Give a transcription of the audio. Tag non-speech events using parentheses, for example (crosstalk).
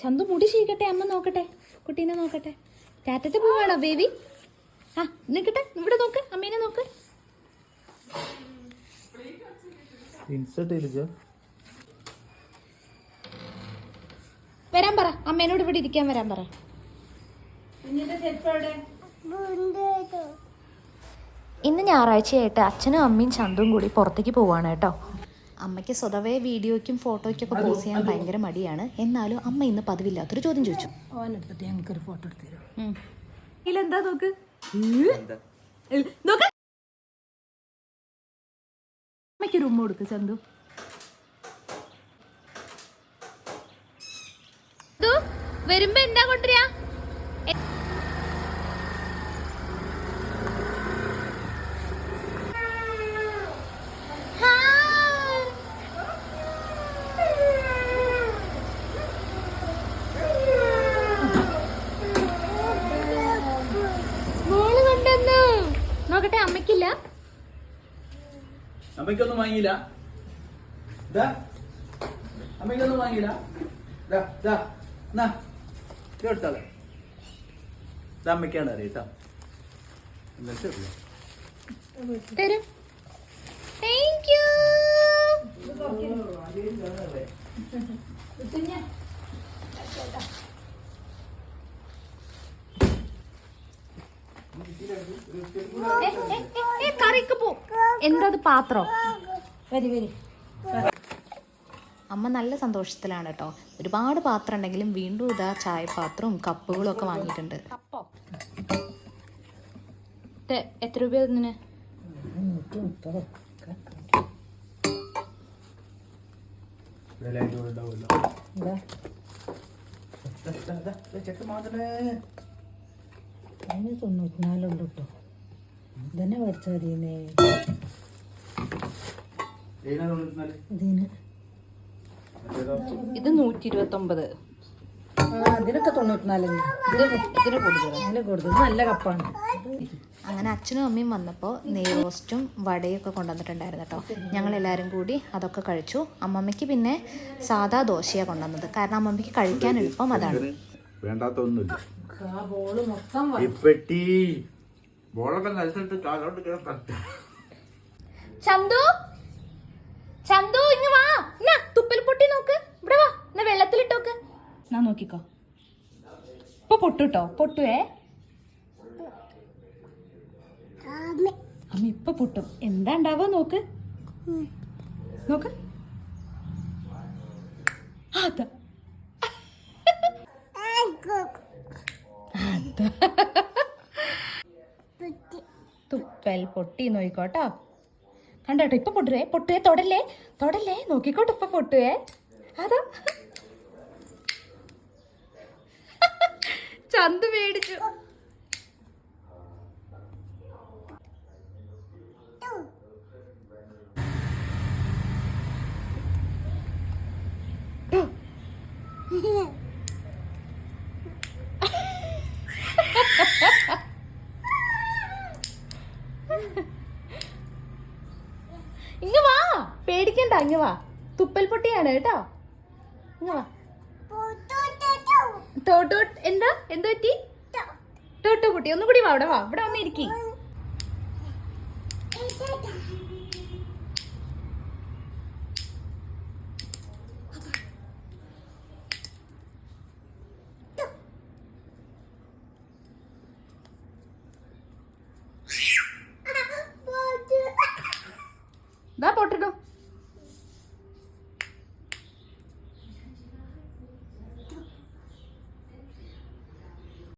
ചന്തു മുടി ശീക്കട്ടെ അമ്മ നോക്കട്ടെ കുട്ടീനെ നോക്കട്ടെ. ടാറ്റത്തെ പോവാണോ ബേബി? ആ നിൽക്കട്ടെ ഇവിടെ നോക്ക് അമ്മേനെ നോക്ക്. വരാൻ പറ അമ്മേനോട് ഇവിടെ ഇരിക്കാൻ വരാൻ പറ. ഇന്ന് ഞായറാഴ്ചയായിട്ട് അച്ഛനും അമ്മയും ചന്തും കൂടി പുറത്തേക്ക് പോവാണ് കേട്ടോ. അമ്മയ്ക്ക് സ്വതവേ വീഡിയോയ്ക്കും ഫോട്ടോയ്ക്കൊക്കെ പോസ്റ്റ് ചെയ്യാൻ ഭയങ്കര മടിയാണ്. എന്നാലും അമ്മ ഇന്ന് പതിവില്ലാത്തൊരു ചോദ്യം ചോദിച്ചു. ഓനെടുത്തിട്ട് ഞങ്ങൾക്കൊരു ഫോട്ടോ എടുത്തു തരും. ഇതിലെന്താ നോക്ക്? നോക്ക്. അമ്മയ്ക്കൊരു ഉമ്മ കൊടുക്ക് ചന്തു വരുമ്പോ എന്താ കൊണ്ടുവരാ? അമ്മയ്ക്കില്ല അമ്മയ്ക്കൊന്നും വാങ്ങിയില്ല. ദാ. അമ്മയ്ക്കൊന്നും വാങ്ങിയില്ല. എടുത്താളെ ഇത് അമ്മയ്ക്കാണ് അറിയാം എന്നിട്ട് ഇടുക. തരും. താങ്ക് യു കറിക്ക് പോ. എന്താ അത് പാത്രം? വരി വരി. അമ്മ നല്ല സന്തോഷത്തിലാണ് കേട്ടോ. ഒരുപാട് പാത്രം ഉണ്ടെങ്കിലും വീണ്ടും ഇതാ ചായപാത്രവും കപ്പുകളും ഒക്കെ വാങ്ങിയിട്ടുണ്ട്. എത്ര രൂപ ഇതിന്? തൊണ്ണൂറ്റിനാലുണ്ട് കേട്ടോ. ഇതന്നെ മേടിച്ചാൽ മതിയെന്നേ? ഇതിന്? ഇത് നൂറ്റി ഇരുപത്തി ഒമ്പത് ആ അതിനൊക്കെ തൊണ്ണൂറ്റിനാല് ഇത് ഇതിന് കൂടുതൽ. അതിന് കൂടുതൽ നല്ല കപ്പാണ്. അങ്ങനെ അച്ഛനും അമ്മയും വന്നപ്പോൾ നെയ്റോസ്റ്റും വടയൊക്കെ കൊണ്ടുവന്നിട്ടുണ്ടായിരുന്നു കേട്ടോ. ഞങ്ങൾ എല്ലാവരും കൂടി അതൊക്കെ കഴിച്ചു. അമ്മമ്മയ്ക്ക് പിന്നെ സാധാ ദോശയാണ് കൊണ്ടുവന്നത്. കാരണം അമ്മമ്മയ്ക്ക് കഴിക്കാൻ എളുപ്പം അതാണ്. വേണ്ടാത്ത ബോളൊക്കെ നിലത്തിട്ട് കാലോട്ട് തട്ട ചന്തു? ചന്തു ഇങ്ങ് വാ. എന്നാ തുപ്പൽ പൊട്ടി നോക്ക്. ഇവിടെ വാ. എന്നാ വെള്ളത്തിലിട്ടോക്ക്. എന്നാ നോക്കിക്കോ. ഇപ്പൊ പൊട്ടുട്ടോ? പൊട്ടുവേ അമ്മ ഇപ്പൊ പൊട്ടും. എന്താ ഉണ്ടാവുക നോക്ക്. നോക്ക്. അതാ. തുപ്പൽ പൊട്ടി നോക്കിക്കോട്ടോ. കണ്ടോട്ടോ ഇപ്പൊ പൊട്ടുവേ? പൊട്ടുവേ തൊടല്ലേ? തൊടല്ലേ? നോക്കിക്കോട്ടെ ഇപ്പൊ പൊട്ടുവേ. അതാ? (laughs) ചന്ത് മേടിച്ചു. (laughs) (laughs) ഇങ്ങ് വാ. പേടിക്കണ്ട ഇങ്ങ് വാ. തുപ്പൽ പൊട്ടിയാണ് കേട്ടോ. ഇങ്ങ് വാ. ടോട്ടോ എന്താ എന്താ പറ്റി ടോട്ടോ പൊട്ടി ഒന്നുകൂടി വാ അവിടെ വാ ഇവിടെ വന്ന് అంటాడు